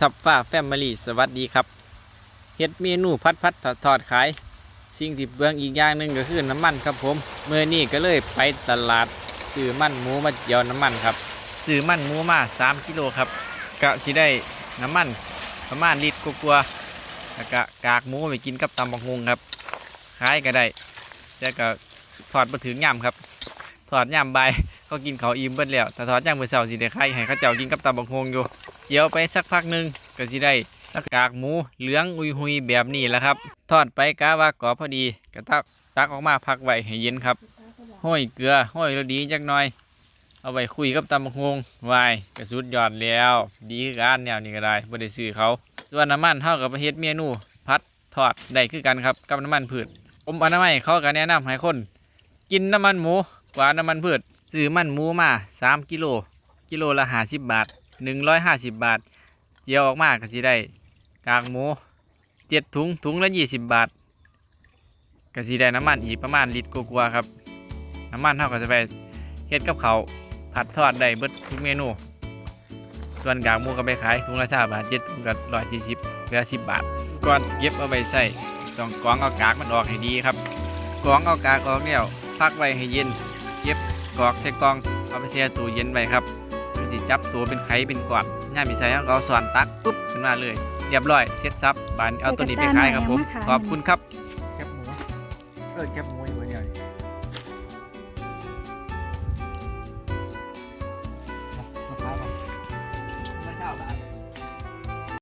ทับฟ้าแฟมิลี่สวัสดีครับเฮ็ดเมนูพัดพัดทอดทอดขาย สิ่งที่เบื้องอีกอย่างหนึ่งก็คือน้ำมันครับผมเมื่อนี้ก็เลยไปตลาดซื้อมันหมูมาเจียวน้ำมันครับซื้อมันหมูมา 3กิโลครับกะสิได้น้ำมันประมาณลิตรกว่าๆแล้วก็กากหมูไปกินกับตำบักฮงครับขายก็ได้แต่ก็ทอดมาถึงย่ำครับทอดย่ำใบ ก็กินเขาอิ่มเบิดแล้วแต่ทอดย่างมือเสาร์สิได้ไข่ให้เขาเจ้ากินกับตำบักฮงอยู่เจียวไปสักพักหนึ่งก็สิได้ตะกากหมูเหลืองอุยหุยแบบนี้แหละครับ ทอดไปกะว่ากรอบพอดีก็ตักตักออกมาพักไว้ให้เย็นครับห้อยเกลือห้อยรสดีจักหน่อย เอาไว้คุยกับตำบักฮงวายกระสุดยอดแล้ว ดีคือการแนวนี้ก็ได้บ่ได้ซื้อเขาส่วนน้ำมันเท่ากับประเฮ็ดเมนูพัดทอดได้คือกันครับกับน้ำมันพืชผมอนามัยเขาก็แนะนำให้คน กินน้ำมันหมูกว่าน้ำมันพืช ซื้อมันหมูมา3กิโลกิโลละ50บาท150บาท เจียวออกมาก็สิได้กากหมู7ถุงถุงละ20บาทก็สิได้น้ำมันอีกประมาณลิตรกว่าครับ น้ำมันเท่าก็จะไปเฮ็ดกับเขาผัดทอดได้เบิดทุกเมนู ส่วนกากหมูก็ไปขายถุงละชาบาทเจ็ดถุงก็ร้อยสี่สิบเหลือสิบบาทก่อนเก็บเอาไปใส่ต้องกรองเอากากมันออกให้ดีครับกรองเอากากออกแล้วพักไว้ให้เย็นเก็บ กรอกใส่กล่องเอาไปแช่ตู้เย็นไว้ครับมันสิจับตัวเป็นไข่เป็นก้อนย่ามมีใส่เขาก็เอาสอนตักปุ๊บขึ้นมาเลยเรียบร้อยเสร็จซับบานเอาตัวนี้ไปขายครับผมขอบคุณครับแคบหมูเออแคบหมูอยู่